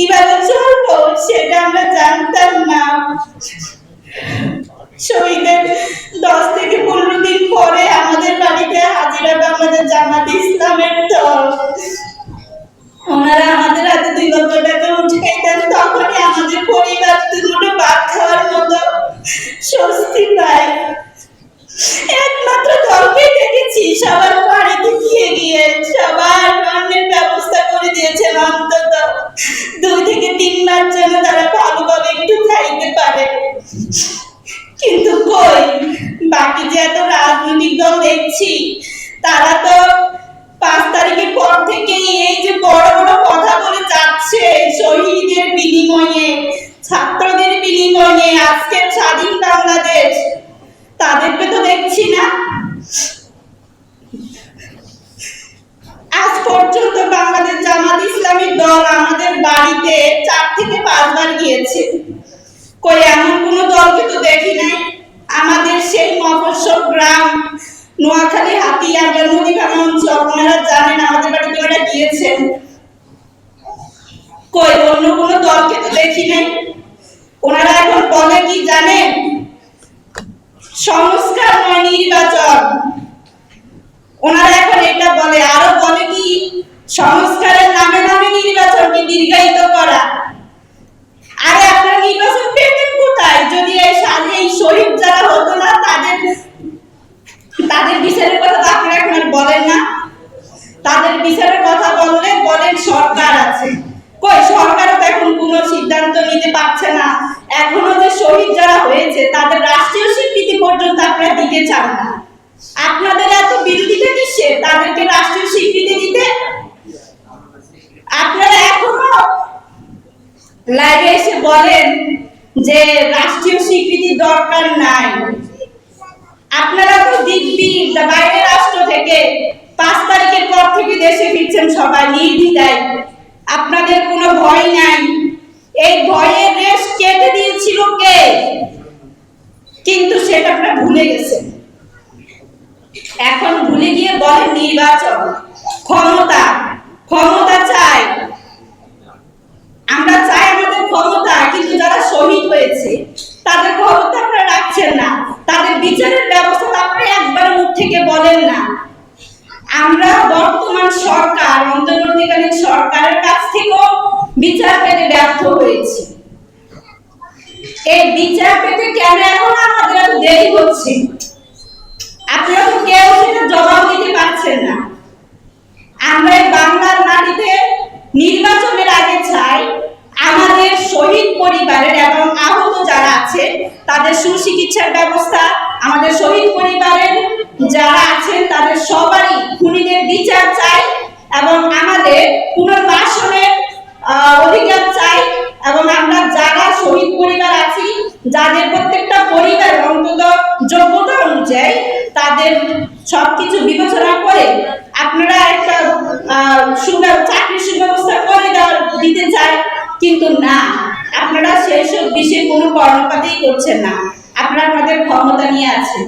কীভাবে চলবো, সেটা আমরা জানতাম না। শহীদের দশ থেকে পনেরো দিন পরে আমাদের বাড়িতে হাজিরা বা আমাদের জামাত ইসলামের তো ওনারা আমাদের হাতে দুই লক্ষ টাকা উঠাইতেন তখনই আমাদের পরিবার দুটো বাদ খাওয়ার মতো স্বস্তি পায়। দেখছি তারা তো পাঁচ তারিখের পর থেকে এই যে বড় বড় কথা বলে যাচ্ছে শহীদের বিনিময়ে, ছাত্রদের বিনিময়ে, আজকের স্বাধীন বাংলাদেশ। তাদেরকে তো দেখছি না। আজ পর্যন্ত বাংলাদেশ জামাত ইসলামী দল আমাদের বাড়িতে চার থেকে পাঁচবার গিয়েছে। কই, এমন কোন দলকে তো দেখি নাই। আমাদের সেই মফস্বল গ্রাম নোয়াখালী, হাতিয়া নদীভাঙা অঞ্চল আপনারা জানেন আমাদের বাড়িতে ওরা গিয়েছেন কই, অন্য কোনো দলকে তো দেখি নাই। ওনারা এখন বলে কি জানেন? সংস্কার নয়, নির্বাচন। ওনারা এখন এটা বলে, আরও বলে কি? সংস্কারের নামে নামে নির্বাচনকে দীর্ঘায়িত করা আরে আপনারা নির্বাচন পেতেন কোথায় যদি এই সাথে এই শহীদ যারা হতো না তাদের তাদের বিচারের কথা তো আপনারা এখন আর বলেন না তাদের বিচারের কথা বলেন সরকার আছে। কই, সরকারও তো এখন কোনো সিদ্ধান্ত নিতে পারছে না। এখনও যে শহীদ যারা হয়েছে, তাদের রাষ্ট্রীয় স্বীকৃতি পর্যন্ত আপনারা দিতে চান না। আপনাদের এত বিরোধিতা কিসে? তাদেরকে রাষ্ট্রীয় স্বীকৃতি দিতে? আপনারা এখনও লাইভে এসে বলেন যে রাষ্ট্রীয় স্বীকৃতি দরকার নাই। আপনারা তো দিব্যি বাইরের রাষ্ট্র থেকে। পাঁচ তারিখের পর থেকে দেশে ফিরছেন সবাই, নির্দ্বিধায়। আপনাদের কোনো ভয় নাই। এই ভয়ের রেশ কেটে দিয়েছিল কে? কিন্তু সেটা আপনারা ভুলে গেছেন। এখন ভুলে গিয়ে বলেন নির্বাচন ক্ষমতা চাই আমরা চাই আমাদের ক্ষমতা কিন্তু যারা শহীদ হয়েছে তাদের ক্ষমতা আপনারা রাখছেন না তাদের বিচারের ব্যবস্থা তো আপনারা একবার মুখ থেকে বলেন না আমরা বর্তমান সরকার অন্তর্বর্তীকালীন সরকারের কাছ থেকেও বিচার পেতে ব্যর্থ হয়েছি। এই বিচার পেতে কেন এখন আমাদের এত দেরি হচ্ছে? আপনারা তো কেউ সেটা জবাব দিতে পারছেন না। আমরা বাংলার মাটিতে নির্বাচনের আগে চাই আমাদের শহীদ পরিবারের এবং আহত যারা আছে, তাদের সুচিকিৎসার ব্যবস্থা আমাদের শহীদ পরিবারের যারা আছেন, তাদের সবারই খুনিদের বিচার চাই। এবং আমাদের পুনর্বাসনের অধিকার চাই এবং আমরা যারা শহীদ পরিবার আছি, যাদের প্রত্যেকটা পরিবার অন্তত যোগ্যতা অনুযায়ী তাদের সবকিছু বিবেচনা করে আপনারা একটা সুব্যব চাকরির সুব্যবস্থা করে দেওয়ার, দিতে চাই। কিন্তু না, আপনারা সেই সব বিষয়ে কোনো কর্ণপাতই করছেন না। আপনারা আপনাদের ক্ষমতা নিয়ে আছেন।